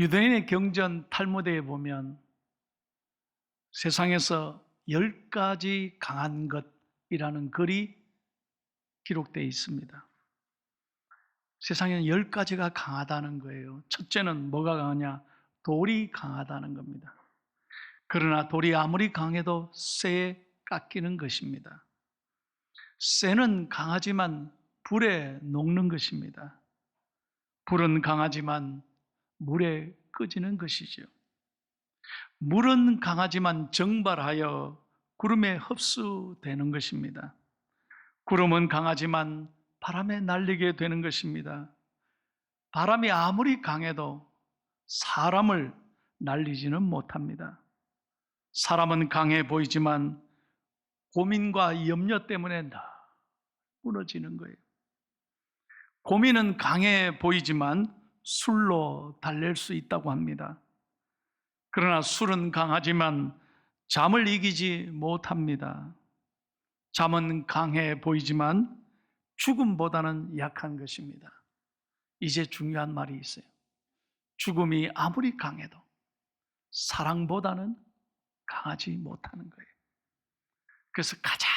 유대인의 경전 탈무드에 보면 세상에서 열 가지 강한 것이라는 글이 기록되어 있습니다. 세상에는 열 가지가 강하다는 거예요. 첫째는 뭐가 강하냐? 돌이 강하다는 겁니다. 그러나 돌이 아무리 강해도 쇠에 깎이는 것입니다. 쇠는 강하지만 불에 녹는 것입니다. 불은 강하지만 물에 꺼지는 것이죠. 물은 강하지만 정발하여 구름에 흡수되는 것입니다. 구름은 강하지만 바람에 날리게 되는 것입니다. 바람이 아무리 강해도 사람을 날리지는 못합니다. 사람은 강해 보이지만 고민과 염려 때문에 다 무너지는 거예요. 고민은 강해 보이지만 술로 달랠 수 있다고 합니다. 그러나 술은 강하지만 잠을 이기지 못합니다. 잠은 강해 보이지만 죽음보다는 약한 것입니다. 이제 중요한 말이 있어요. 죽음이 아무리 강해도 사랑보다는 강하지 못하는 거예요. 그래서 가장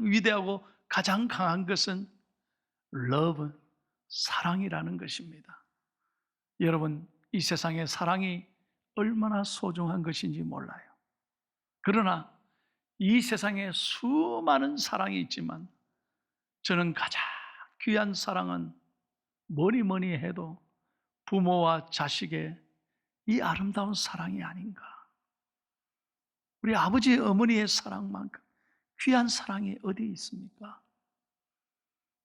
위대하고 가장 강한 것은 love, 사랑이라는 것입니다. 여러분, 이 세상에 사랑이 얼마나 소중한 것인지 몰라요. 그러나 이 세상에 수많은 사랑이 있지만 저는 가장 귀한 사랑은 뭐니 뭐니 해도 부모와 자식의 이 아름다운 사랑이 아닌가. 우리 아버지 어머니의 사랑만큼 귀한 사랑이 어디 있습니까?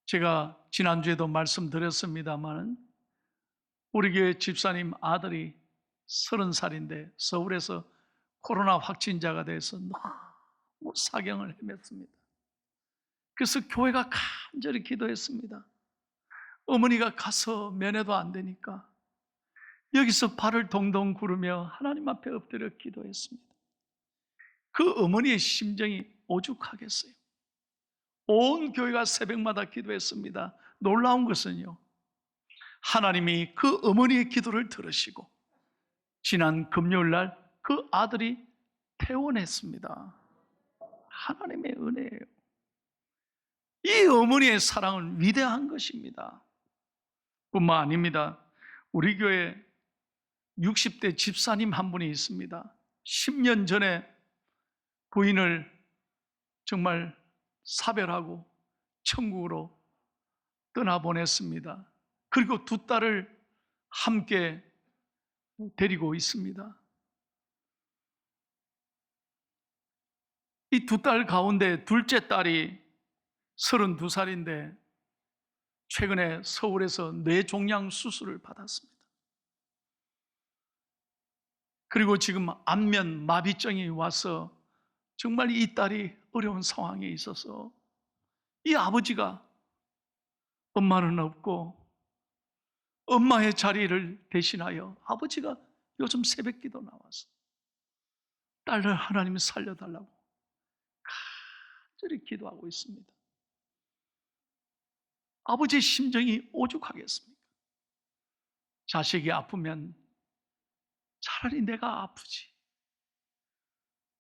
제가 지난주에도 말씀드렸습니다만은 우리 교회 집사님 아들이 서른 살인데 서울에서 코로나 확진자가 돼서 너무 사경을 헤맸습니다. 그래서 교회가 간절히 기도했습니다. 어머니가 가서 면회도 안 되니까 여기서 발을 동동 구르며 하나님 앞에 엎드려 기도했습니다. 그 어머니의 심정이 오죽하겠어요. 온 교회가 새벽마다 기도했습니다. 놀라운 것은요. 하나님이 그 어머니의 기도를 들으시고 지난 금요일 날 그 아들이 퇴원했습니다. 하나님의 은혜예요. 이 어머니의 사랑은 위대한 것입니다. 뿐만 아닙니다. 우리 교회 60대 집사님 한 분이 있습니다. 10년 전에 부인을 정말 사별하고 천국으로 떠나보냈습니다. 그리고 두 딸을 함께 데리고 있습니다. 이 두 딸 가운데 둘째 딸이 32살인데 최근에 서울에서 뇌종양 수술을 받았습니다. 그리고 지금 안면 마비증이 와서 정말 이 딸이 어려운 상황에 있어서 이 아버지가 엄마는 없고 엄마의 자리를 대신하여 아버지가 요즘 새벽 기도 나와서 딸을 하나님이 살려달라고 간절히 기도하고 있습니다. 아버지의 심정이 오죽하겠습니까? 자식이 아프면 차라리 내가 아프지.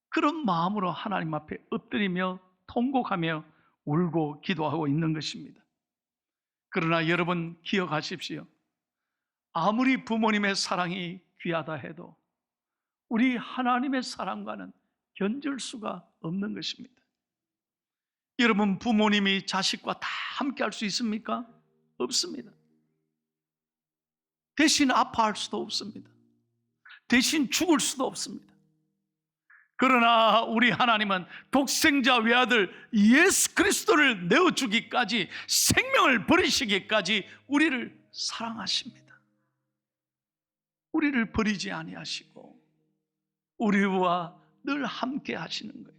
그런 마음으로 하나님 앞에 엎드리며 통곡하며 울고 기도하고 있는 것입니다. 그러나 여러분 기억하십시오. 아무리 부모님의 사랑이 귀하다 해도 우리 하나님의 사랑과는 견줄 수가 없는 것입니다. 여러분 부모님이 자식과 다 함께 할 수 있습니까? 없습니다. 대신 아파할 수도 없습니다. 대신 죽을 수도 없습니다. 그러나 우리 하나님은 독생자 외아들 예수 그리스도를 내어주기까지 생명을 버리시기까지 우리를 사랑하십니다. 우리를 버리지 아니하시고 우리와 늘 함께 하시는 거예요.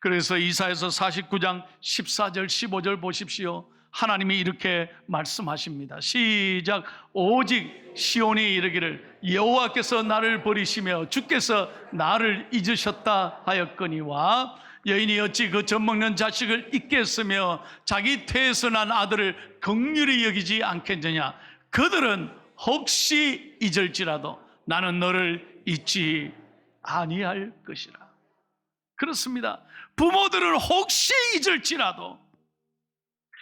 그래서 이사에서 49장 14절 15절 보십시오. 하나님이 이렇게 말씀하십니다. 시작 오직 시온이 이르기를 여호와께서 나를 버리시며 주께서 나를 잊으셨다 하였거니와 여인이 어찌 그 젖먹는 자식을 잊겠으며 자기 태에서 난 아들을 극률히 여기지 않겠느냐 그들은 혹시 잊을지라도 나는 너를 잊지 아니할 것이라. 그렇습니다. 부모들은 혹시 잊을지라도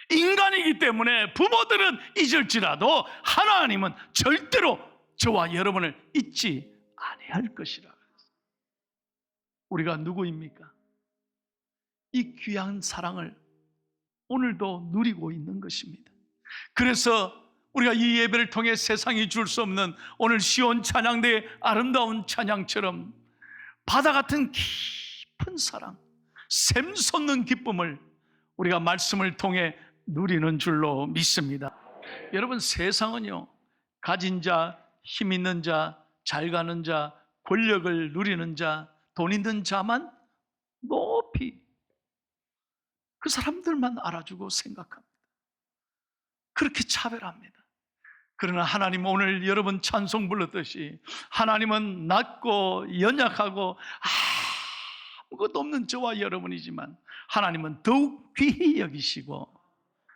인간이기 때문에 부모들은 잊을지라도 하나님은 절대로 저와 여러분을 잊지 아니할 것이라. 우리가 누구입니까? 이 귀한 사랑을 오늘도 누리고 있는 것입니다. 그래서 우리가 이 예배를 통해 세상이 줄 수 없는 오늘 시온 찬양대의 아름다운 찬양처럼 바다 같은 깊은 사랑, 샘솟는 기쁨을 우리가 말씀을 통해 누리는 줄로 믿습니다. 여러분 세상은요 가진 자, 힘 있는 자, 잘 가는 자, 권력을 누리는 자, 돈 있는 자만 높이 그 사람들만 알아주고 생각합니다. 그렇게 차별합니다. 그러나 하나님 오늘 여러분 찬송 불렀듯이 하나님은 낮고 연약하고 아무것도 없는 저와 여러분이지만 하나님은 더욱 귀히 여기시고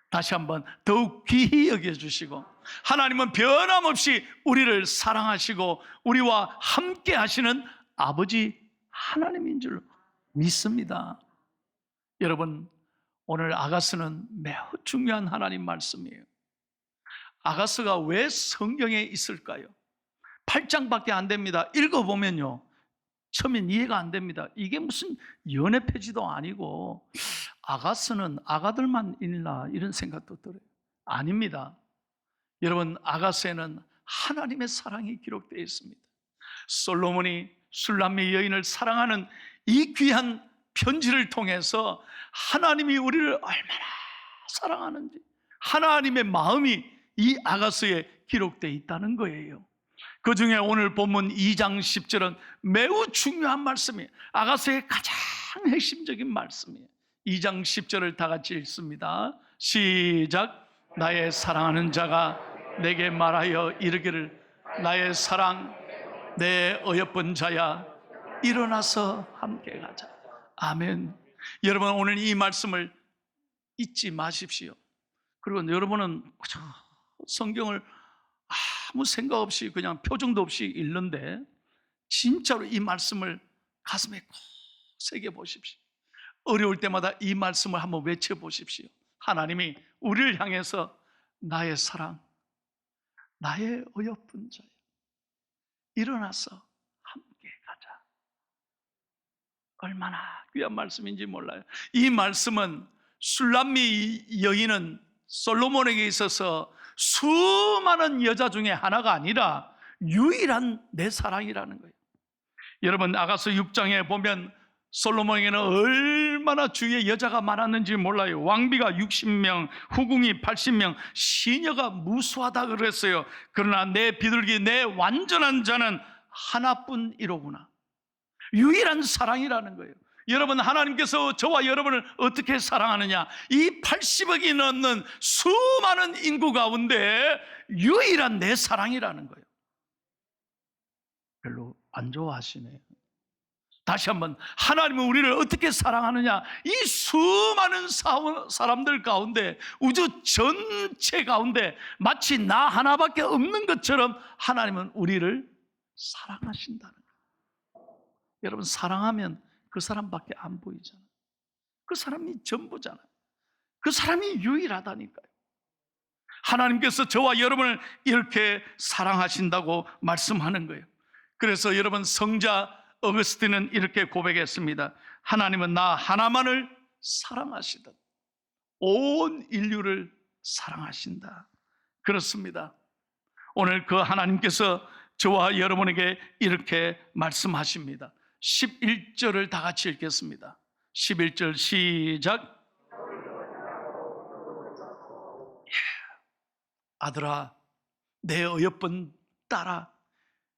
다시 한번 더욱 귀히 여겨주시고 하나님은 변함없이 우리를 사랑하시고 우리와 함께 하시는 아버지 하나님인 줄 믿습니다. 여러분 오늘 아가스는 매우 중요한 하나님 말씀이에요. 아가스가 왜 성경에 있을까요? 8장밖에 안 됩니다. 읽어보면요. 처음엔 이해가 안 됩니다. 이게 무슨 연애 페이지도 아니고 아가스는 아가들만 읽나 이런 생각도 들어요. 아닙니다. 여러분 아가스에는 하나님의 사랑이 기록되어 있습니다. 솔로몬이 술람미 여인을 사랑하는 이 귀한 편지를 통해서 하나님이 우리를 얼마나 사랑하는지 하나님의 마음이 이 아가스에 기록되어 있다는 거예요. 그 중에 오늘 본문 2장 10절은 매우 중요한 말씀이에요. 아가스의 가장 핵심적인 말씀이에요. 2장 10절을 다 같이 읽습니다. 시작. 나의 사랑하는 자가 내게 말하여 이르기를 나의 사랑 내 어여쁜 자야 일어나서 함께 가자. 아멘. 여러분 오늘 이 말씀을 잊지 마십시오. 그리고 여러분은 성경을 아무 생각 없이 그냥 표정도 없이 읽는데 진짜로 이 말씀을 가슴에 꼭 새겨 보십시오. 어려울 때마다 이 말씀을 한번 외쳐 보십시오. 하나님이 우리를 향해서 나의 사랑, 나의 어여쁜 자야. 일어나서 함께 가자. 얼마나 귀한 말씀인지 몰라요. 이 말씀은 술람미 여인은 솔로몬에게 있어서 수많은 여자 중에 하나가 아니라 유일한 내 사랑이라는 거예요. 여러분 아가서 6장에 보면 솔로몬에게는 얼마나 주위에 여자가 많았는지 몰라요. 왕비가 60명, 후궁이 80명, 시녀가 무수하다 그랬어요. 그러나 내 비둘기, 내 완전한 자는 하나뿐이로구나. 유일한 사랑이라는 거예요. 여러분 하나님께서 저와 여러분을 어떻게 사랑하느냐? 이 80억이 넘는 수많은 인구 가운데 유일한 내 사랑이라는 거예요. 별로 안 좋아하시네요. 다시 한번 하나님은 우리를 어떻게 사랑하느냐? 이 수많은 사람들 가운데 우주 전체 가운데 마치 나 하나밖에 없는 것처럼 하나님은 우리를 사랑하신다는 거예요. 여러분 사랑하면 그 사람밖에 안 보이잖아요. 그 사람이 전부잖아요. 그 사람이 유일하다니까요. 하나님께서 저와 여러분을 이렇게 사랑하신다고 말씀하는 거예요. 그래서 여러분 성자 어거스틴은 이렇게 고백했습니다. 하나님은 나 하나만을 사랑하시듯 온 인류를 사랑하신다. 그렇습니다. 오늘 그 하나님께서 저와 여러분에게 이렇게 말씀하십니다. 11절을 다 같이 읽겠습니다. 11절 시작. 아들아, 내 어여쁜 딸아,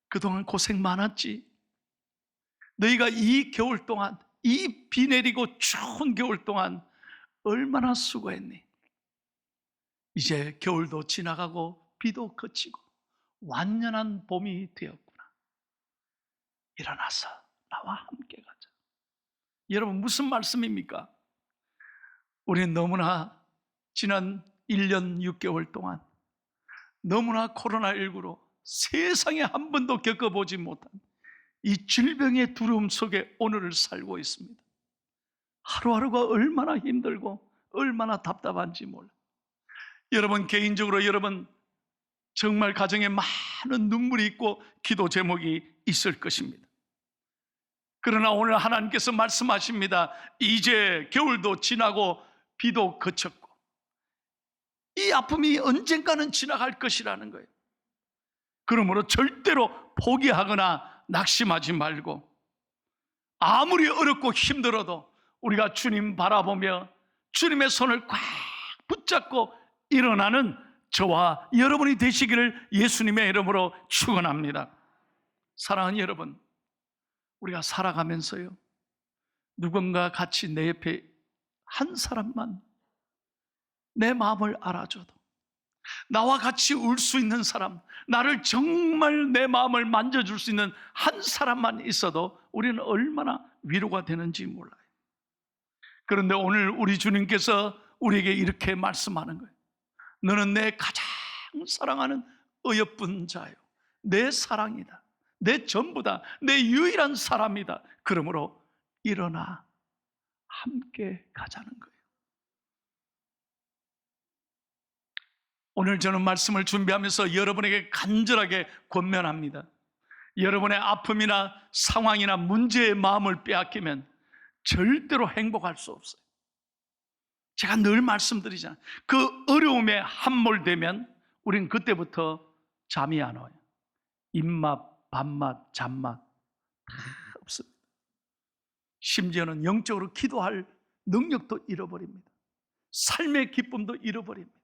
그동안 고생 많았지? 너희가 이 겨울 동안, 이 비 내리고 추운 겨울 동안 얼마나 수고했니? 이제 겨울도 지나가고 비도 그치고 완연한 봄이 되었구나. 일어나서 나와 함께 가자. 여러분 무슨 말씀입니까? 우리는 너무나 지난 1년 6개월 동안 너무나 코로나19로 세상에 한 번도 겪어보지 못한 이 질병의 두려움 속에 오늘을 살고 있습니다. 하루하루가 얼마나 힘들고 얼마나 답답한지 몰라. 여러분 개인적으로 여러분 정말 가정에 많은 눈물이 있고 기도 제목이 있을 것입니다. 그러나 오늘 하나님께서 말씀하십니다. 이제 겨울도 지나고 비도 그쳤고 이 아픔이 언젠가는 지나갈 것이라는 거예요. 그러므로 절대로 포기하거나 낙심하지 말고 아무리 어렵고 힘들어도 우리가 주님 바라보며 주님의 손을 꽉 붙잡고 일어나는 저와 여러분이 되시기를 예수님의 이름으로 축원합니다. 사랑하는 여러분, 우리가 살아가면서요. 누군가 같이 내 옆에 한 사람만 내 마음을 알아줘도 나와 같이 울 수 있는 사람, 나를 정말 내 마음을 만져줄 수 있는 한 사람만 있어도 우리는 얼마나 위로가 되는지 몰라요. 그런데 오늘 우리 주님께서 우리에게 이렇게 말씀하는 거예요. 너는 내 가장 사랑하는 어여쁜 자요. 내 사랑이다. 내 전부다. 내 유일한 사람이다. 그러므로 일어나 함께 가자는 거예요. 오늘 저는 말씀을 준비하면서 여러분에게 간절하게 권면합니다. 여러분의 아픔이나 상황이나 문제의 마음을 빼앗기면 절대로 행복할 수 없어요. 제가 늘 말씀드리잖아요. 그 어려움에 함몰되면 우리는 그때부터 잠이 안 와요. 입맛, 밥맛, 잠맛 다 없습니다. 심지어는 영적으로 기도할 능력도 잃어버립니다. 삶의 기쁨도 잃어버립니다.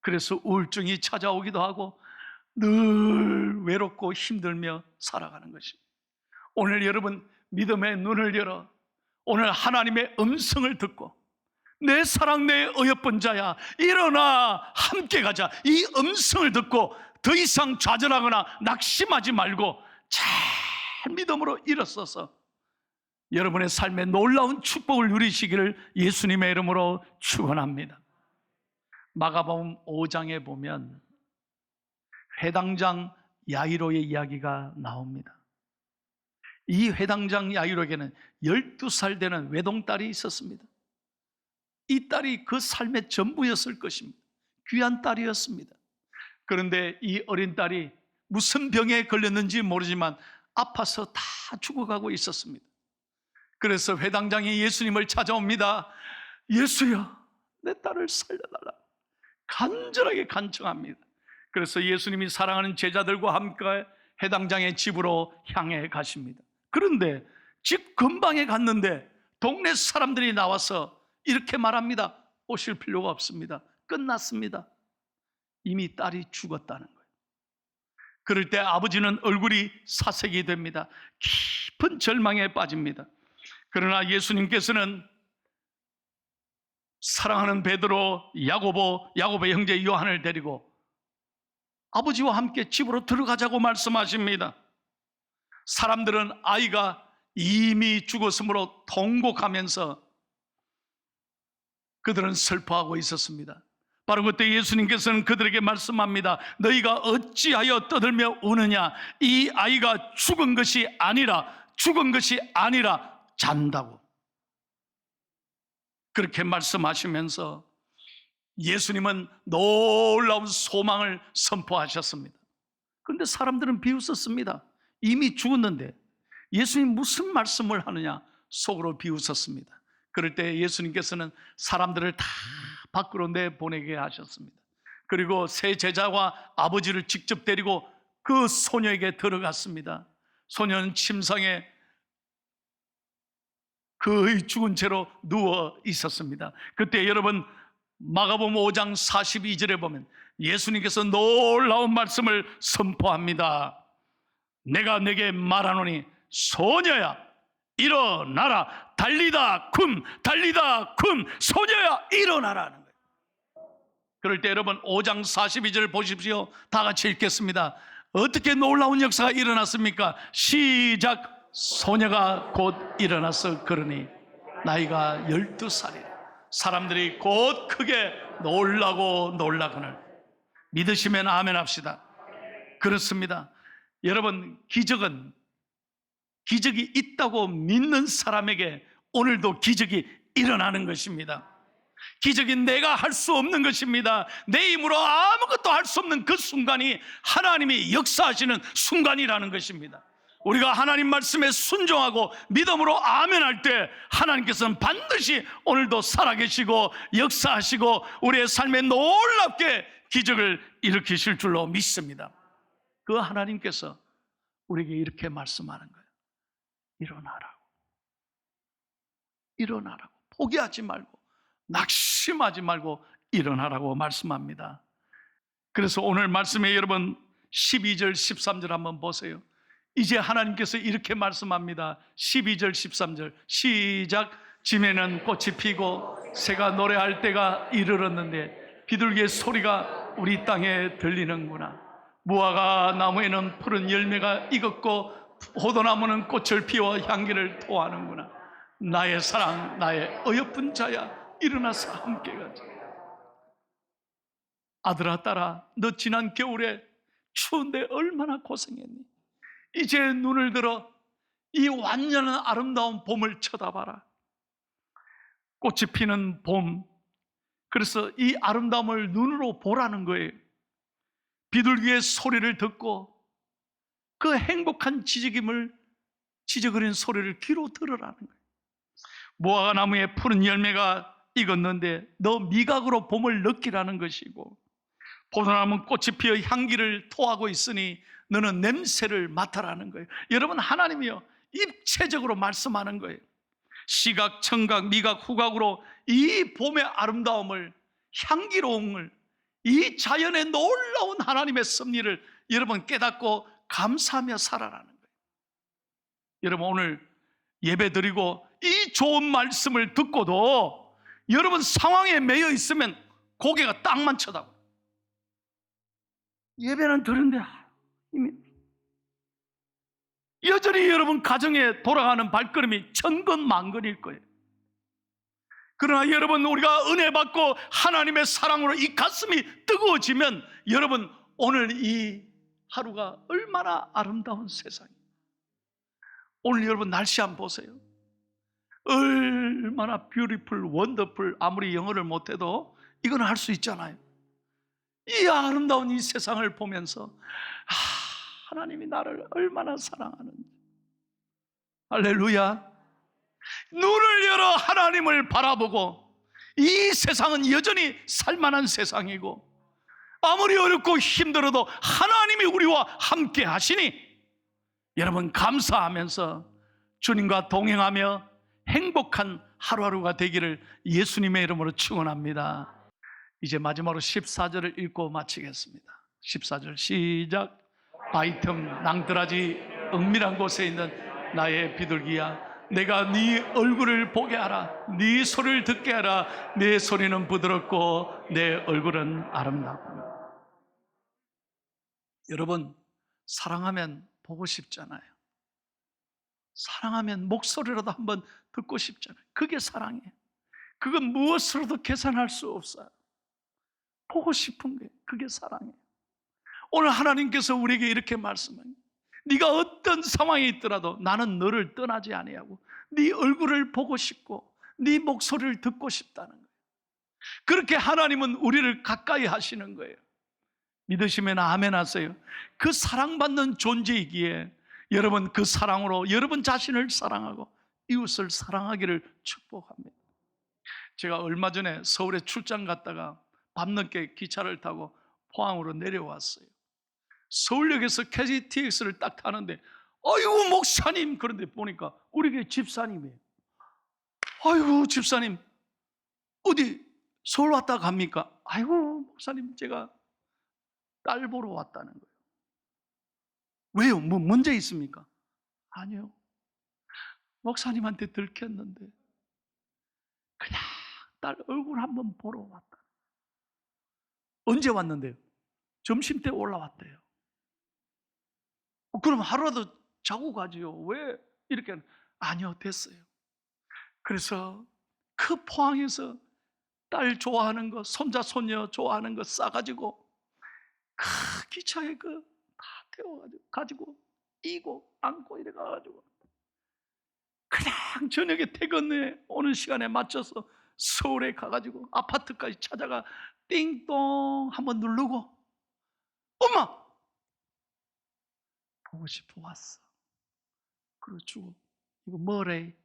그래서 우울증이 찾아오기도 하고 늘 외롭고 힘들며 살아가는 것입니다. 오늘 여러분 믿음의 눈을 열어 오늘 하나님의 음성을 듣고 내 사랑 내 어여쁜 자야 일어나 함께 가자 이 음성을 듣고 더 이상 좌절하거나 낙심하지 말고 잘 믿음으로 일어서서 여러분의 삶에 놀라운 축복을 누리시기를 예수님의 이름으로 축원합니다. 마가복음 5장에 보면 회당장 야이로의 이야기가 나옵니다. 이 회당장 야이로에게는 12살 되는 외동딸이 있었습니다. 이 딸이 그 삶의 전부였을 것입니다. 귀한 딸이었습니다. 그런데 이 어린 딸이 무슨 병에 걸렸는지 모르지만 아파서 다 죽어가고 있었습니다. 그래서 회당장이 예수님을 찾아옵니다. 예수여, 내 딸을 살려달라. 간절하게 간청합니다. 그래서 예수님이 사랑하는 제자들과 함께 해당장의 집으로 향해 가십니다. 그런데 집 근방에 갔는데 동네 사람들이 나와서 이렇게 말합니다. 오실 필요가 없습니다. 끝났습니다. 이미 딸이 죽었다는 거예요. 그럴 때 아버지는 얼굴이 사색이 됩니다. 깊은 절망에 빠집니다. 그러나 예수님께서는 사랑하는 베드로, 야고보, 야고보의 형제 요한을 데리고 아버지와 함께 집으로 들어가자고 말씀하십니다. 사람들은 아이가 이미 죽었으므로 통곡하면서 그들은 슬퍼하고 있었습니다. 바로 그때 예수님께서는 그들에게 말씀합니다. 너희가 어찌하여 떠들며 우느냐? 이 아이가 죽은 것이 아니라 죽은 것이 아니라 잔다고. 그렇게 말씀하시면서 예수님은 놀라운 소망을 선포하셨습니다. 그런데 사람들은 비웃었습니다. 이미 죽었는데 예수님 무슨 말씀을 하느냐 속으로 비웃었습니다. 그럴 때 예수님께서는 사람들을 다 밖으로 내보내게 하셨습니다. 그리고 세 제자와 아버지를 직접 데리고 그 소녀에게 들어갔습니다. 소녀는 침상에 그의 죽은 채로 누워 있었습니다. 그때 여러분 마가복음 5장 42절에 보면 예수님께서 놀라운 말씀을 선포합니다. 내가 내게 말하노니 소녀야 일어나라 달리다 쿰 달리다 쿰 소녀야 일어나라는 거예요. 그럴 때 여러분 5장 42절 보십시오. 다 같이 읽겠습니다. 어떻게 놀라운 역사가 일어났습니까? 시작 소녀가 곧 일어나서 그러니 나이가 12살이라 사람들이 곧 크게 놀라고 놀라거늘 믿으시면 아멘 합시다. 그렇습니다. 여러분, 기적은 기적이 있다고 믿는 사람에게 오늘도 기적이 일어나는 것입니다. 기적이 내가 할 수 없는 것입니다. 내 힘으로 아무것도 할 수 없는 그 순간이 하나님이 역사하시는 순간이라는 것입니다. 우리가 하나님 말씀에 순종하고 믿음으로 아멘할 때 하나님께서는 반드시 오늘도 살아계시고 역사하시고 우리의 삶에 놀랍게 기적을 일으키실 줄로 믿습니다. 그 하나님께서 우리에게 이렇게 말씀하는 거예요. 일어나라고. 일어나라고. 포기하지 말고 낙심하지 말고 일어나라고 말씀합니다. 그래서 오늘 말씀에 여러분 12절 13절 한번 보세요. 이제 하나님께서 이렇게 말씀합니다. 12절 13절 시작 짐에는 꽃이 피고 새가 노래할 때가 이르렀는데 비둘기의 소리가 우리 땅에 들리는구나. 무화과 나무에는 푸른 열매가 익었고 호도나무는 꽃을 피워 향기를 토하는구나. 나의 사랑, 나의 어여쁜 자야, 일어나서 함께 가자. 아들아, 딸아, 너 지난 겨울에 추운데 얼마나 고생했니? 이제 눈을 들어 이 완전한 아름다운 봄을 쳐다봐라. 꽃이 피는 봄. 그래서 이 아름다움을 눈으로 보라는 거예요. 비둘기의 소리를 듣고 그 행복한 지적임을 지저거리는 소리를 귀로 들으라는 거예요. 무화과 나무에 푸른 열매가 익었는데 너 미각으로 봄을 느끼라는 것이고 포도나무 꽃이 피어 향기를 토하고 있으니 너는 냄새를 맡아라는 거예요. 여러분 하나님이요 입체적으로 말씀하는 거예요. 시각, 청각, 미각, 후각으로 이 봄의 아름다움을 향기로움을 이 자연의 놀라운 하나님의 섭리를 여러분 깨닫고 감사하며 살아라는 거예요. 여러분 오늘 예배 드리고 이 좋은 말씀을 듣고도 여러분 상황에 매여 있으면 고개가 땅만 쳐다보. 예배는 들은데 이미 여전히 여러분 가정에 돌아가는 발걸음이 천근만근일 거예요. 그러나 여러분 우리가 은혜 받고 하나님의 사랑으로 이 가슴이 뜨거워지면 여러분 오늘 이 하루가 얼마나 아름다운 세상이. 오늘 여러분 날씨 한번 보세요. 얼마나 뷰티풀, 원더풀 아무리 영어를 못해도 이건 할 수 있잖아요. 이 아름다운 이 세상을 보면서 아, 하나님이 나를 얼마나 사랑하는지. 할렐루야. 눈을 열어 하나님을 바라보고 이 세상은 여전히 살만한 세상이고 아무리 어렵고 힘들어도 하나 님이 우리와 함께 하시니 여러분 감사하면서 주님과 동행하며 행복한 하루하루가 되기를 예수님의 이름으로 축원합니다. 이제 마지막으로 14절을 읽고 마치겠습니다. 14절 시작. 바이틈 낭떠라지 은밀한 곳에 있는 나의 비둘기야 내가 네 얼굴을 보게 하라 네 소리를 듣게 하라 내 소리는 부드럽고 내 얼굴은 아름답고 여러분 사랑하면 보고 싶잖아요. 사랑하면 목소리라도 한번 듣고 싶잖아요. 그게 사랑이에요. 그건 무엇으로도 계산할 수 없어요. 보고 싶은 게 그게 사랑이에요. 오늘 하나님께서 우리에게 이렇게 말씀해요 네가 어떤 상황에 있더라도 나는 너를 떠나지 아니하고 네 얼굴을 보고 싶고 네 목소리를 듣고 싶다는 거예요. 그렇게 하나님은 우리를 가까이 하시는 거예요. 믿으시면 아멘 하세요. 그 사랑받는 존재이기에 여러분 그 사랑으로 여러분 자신을 사랑하고 이웃을 사랑하기를 축복합니다. 제가 얼마 전에 서울에 출장 갔다가 밤늦게 기차를 타고 포항으로 내려왔어요. 서울역에서 KTX를 딱 타는데 아이고 목사님 그런데 보니까 우리 교회 집사님이에요. 아이고 집사님 어디 서울 왔다 갑니까? 아이고 목사님 제가 딸 보러 왔다는 거예요. 왜요? 뭐 문제 있습니까? 아니요. 목사님한테 들켰는데 그냥 딸 얼굴 한번 보러 왔다. 언제 왔는데요? 점심 때 올라왔대요. 어, 그럼 하루라도 자고 가지요. 왜 이렇게 아니요 됐어요. 그래서 그 포항에서 딸 좋아하는 거, 손자 손녀 좋아하는 거 싸가지고 그 기차에 그다 태워가지고 가지고 이고 안고 이래 가가지고 그냥 저녁에 퇴근에 오는 시간에 맞춰서 서울에 가가지고 아파트까지 찾아가 띵동 한번 누르고 엄마 보고 싶어 왔어. 그러고 이거 뭐래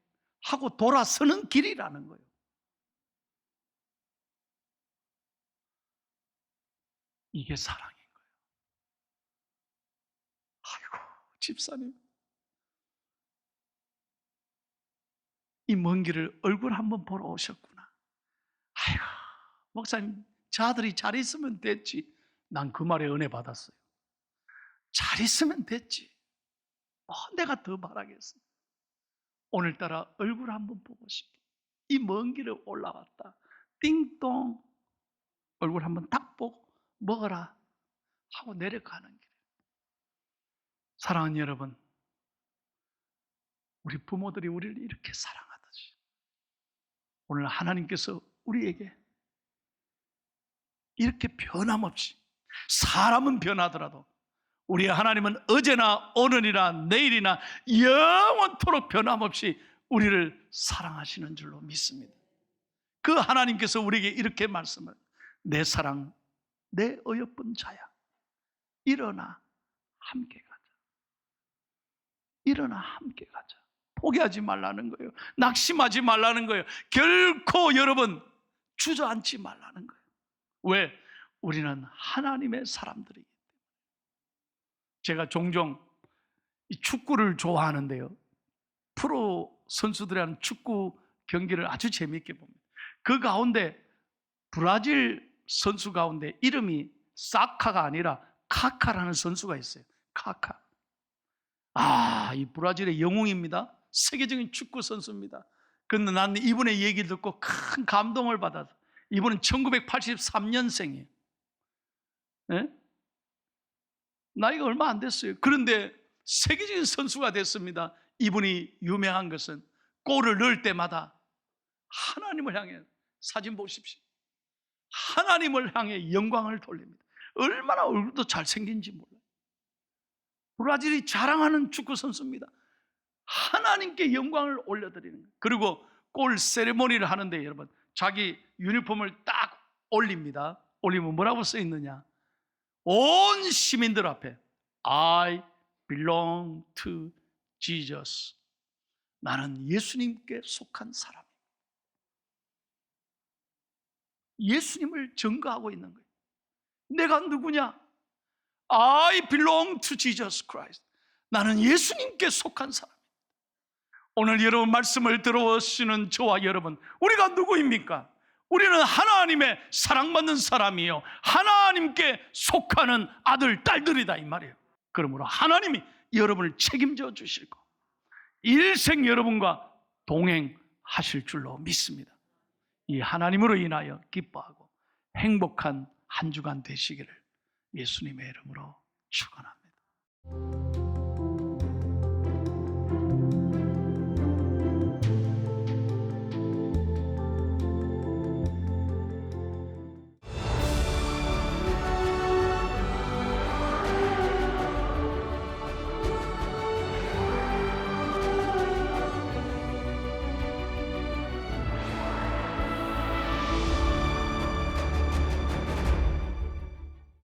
하고 돌아서는 길이라는 거예요. 이게 사랑인 거예요. 아이고 집사님 이 먼 길을 얼굴 한번 보러 오셨구나. 아이고 목사님 저 아들이 잘 있으면 됐지. 난 그 말에 은혜 받았어요. 잘 있으면 됐지. 뭐 내가 더 바라겠어. 오늘따라 얼굴 한번 보고 싶어. 이 먼 길을 올라왔다. 띵동 얼굴 한번 딱 보고 먹어라 하고 내려가는 길. 사랑하는 여러분, 우리 부모들이 우리를 이렇게 사랑하듯이 오늘 하나님께서 우리에게 이렇게 변함없이 사람은 변하더라도 우리 하나님은 어제나 오늘이나 내일이나 영원토록 변함없이 우리를 사랑하시는 줄로 믿습니다. 그 하나님께서 우리에게 이렇게 말씀을 내 사랑, 내 어여쁜 자야. 일어나 함께 가자. 일어나 함께 가자. 포기하지 말라는 거예요. 낙심하지 말라는 거예요. 결코 여러분 주저앉지 말라는 거예요. 왜? 우리는 하나님의 사람들이기 때문에. 제가 종종 이 축구를 좋아하는데요. 프로 선수들이 하는 축구 경기를 아주 재미있게 봅니다. 그 가운데 브라질 선수 가운데 이름이 사카가 아니라 카카라는 선수가 있어요. 카카. 아, 이 브라질의 영웅입니다. 세계적인 축구 선수입니다. 근데 나는 이분의 얘기를 듣고 큰 감동을 받아서 이분은 1983년생이에요. 네? 나이가 얼마 안 됐어요. 그런데 세계적인 선수가 됐습니다. 이분이 유명한 것은 골을 넣을 때마다 하나님을 향해 사진 보십시오. 하나님을 향해 영광을 돌립니다. 얼마나 얼굴도 잘생긴지 몰라요. 브라질이 자랑하는 축구 선수입니다. 하나님께 영광을 올려드리는 거예요. 그리고 골 세레모니를 하는데 여러분 자기 유니폼을 딱 올립니다. 올리면 뭐라고 써 있느냐? 온 시민들 앞에 I belong to Jesus. 나는 예수님께 속한 사람. 예수님을 증거하고 있는 거예요. 내가 누구냐? I belong to Jesus Christ. 나는 예수님께 속한 사람. 오늘 여러분 말씀을 들어오시는 저와 여러분, 우리가 누구입니까? 우리는 하나님의 사랑받는 사람이요. 하나님께 속하는 아들, 딸들이다. 이 말이에요. 그러므로 하나님이 여러분을 책임져 주실 거. 일생 여러분과 동행하실 줄로 믿습니다. 이 하나님으로 인하여 기뻐하고 행복한 한 주간 되시기를 예수님의 이름으로 축원합니다.